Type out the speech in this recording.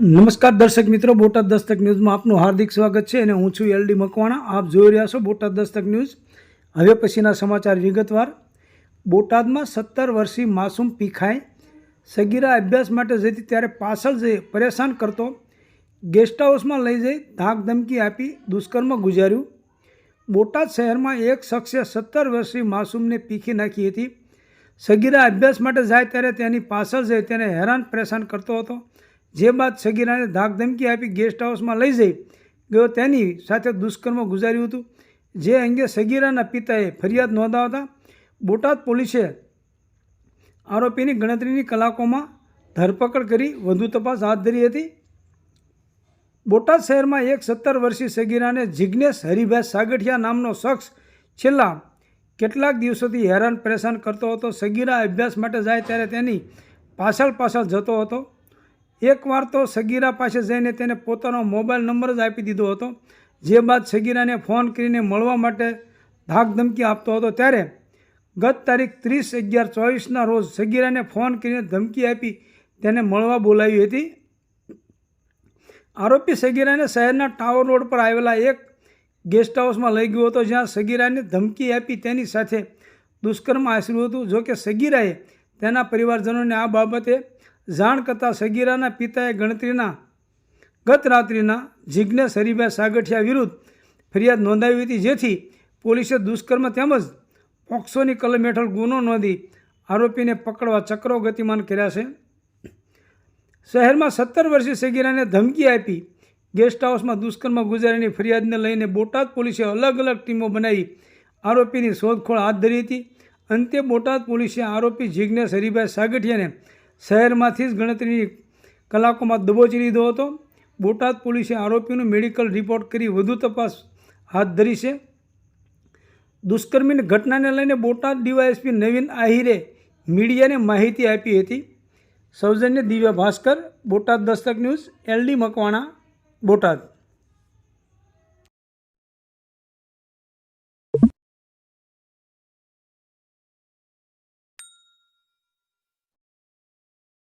નમસ્કાર દર્શક મિત્રો, બોટાદ દસ્તક ન્યૂઝમાં આપનું હાર્દિક સ્વાગત છે અને હું છું એલડી મકવાણા. આપ જોઈ રહ્યા છો બોટાદ દસ્તક ન્યૂઝ. હવે પછીના સમાચાર વિગતવાર. બોટાદમાં સત્તર વર્ષીય માસૂમ પીખાય સગીરા અભ્યાસ માટે જતી ત્યારે પાછળ જઈ પરેશાન કરતો ગેસ્ટ હાઉસમાં લઈ જઈ ધાક ધમકી આપી દુષ્કર્મ ગુજાર્યું. બોટાદ શહેરમાં એક શખ્સે સત્તર વર્ષીય માસૂમને પીખી નાખી હતી. સગીરા અભ્યાસ માટે જાય ત્યારે તેની પાછળ જઈ તેને હેરાન પરેશાન કરતો હતો. જે બાદ સગીરાને ધાક ધમકી આપી ગેસ્ટ હાઉસમાં લઈ જઈ, ગયો તેની સાથે દુષ્કર્મ ગુજાર્યું હતું. જે અંગે સગીરાના પિતાએ ફરિયાદ નોંધાવતા બોટાદ પોલીસે આરોપીની ગણતરીની કલાકોમાં ધરપકડ કરી વધુ તપાસ હાથ ધરી હતી. બોટાદ શહેરમાં એક સત્તર વર્ષીય સગીરાને જિજ્ઞેશ હરિભાઈ સાગઠિયા નામનો શખ્સ છેલ્લા કેટલાક દિવસોથી હેરાન પરેશાન કરતો હતો. સગીરા અભ્યાસ માટે જાય ત્યારે તેની પાછળ પાછળ જતો હતો. એકવાર તો સગીરા પાસે જઈને તેને પોતાનો મોબાઈલ નંબર જ આપી દીધો હતો. જે બાદ સગીરાને ફોન કરીને મળવા માટે ધાક ધમકી આપતો હતો. ત્યારે ગત તારીખ ત્રીસ અગિયાર ચોવીસના રોજ સગીરાને ફોન કરીને ધમકી આપી તેને મળવા બોલાવી હતી. આરોપી સગીરાને શહેરના ટાવર રોડ પર આવેલા એક ગેસ્ટ હાઉસમાં લઈ ગયો હતો, જ્યાં સગીરાને ધમકી આપી તેની સાથે દુષ્કર્મ આશર્યું હતું. જોકે સગીરાએ તેના પરિવારજનોને આ બાબતે જાણ કરતાં સગીરાના પિતાએ ગણતરીના, ગત રાત્રિના જિજ્ઞેશ હરિભાઈ સાગઠિયા વિરુદ્ધ ફરિયાદ નોંધાવી હતી, જેથી પોલીસે દુષ્કર્મ તેમજ પોક્સોની કલમ હેઠળ ગુનો નોંધી આરોપીને પકડવા ચક્રો ગતિમાન કર્યા છે. શહેરમાં સત્તર વર્ષીય સગીરાને ધમકી આપી ગેસ્ટ હાઉસમાં દુષ્કર્મ ગુજારીની ફરિયાદને લઈને બોટાદ પોલીસે અલગ અલગ ટીમો બનાવી આરોપીની શોધખોળ હાથ ધરી હતી. અંતે બોટાદ પોલીસે આરોપી જિજ્ઞેશ હરિભાઈ સાગઠિયાને શહેરમાંથી જ ગણતરીની કલાકોમાં દબોચી લીધો હતો. બોટાદ પોલીસે આરોપીનું મેડિકલ રિપોર્ટ કરી વધુ તપાસ હાથ ધરી છે. દુષ્કર્મીની ઘટનાને લઈને બોટાદ ડીવાયએસપી નવીન આહિરે મીડિયાને માહિતી આપી હતી. સૌજન્ય Divya Bhaskar, Botad Dastak news, L D Makwana, Botad.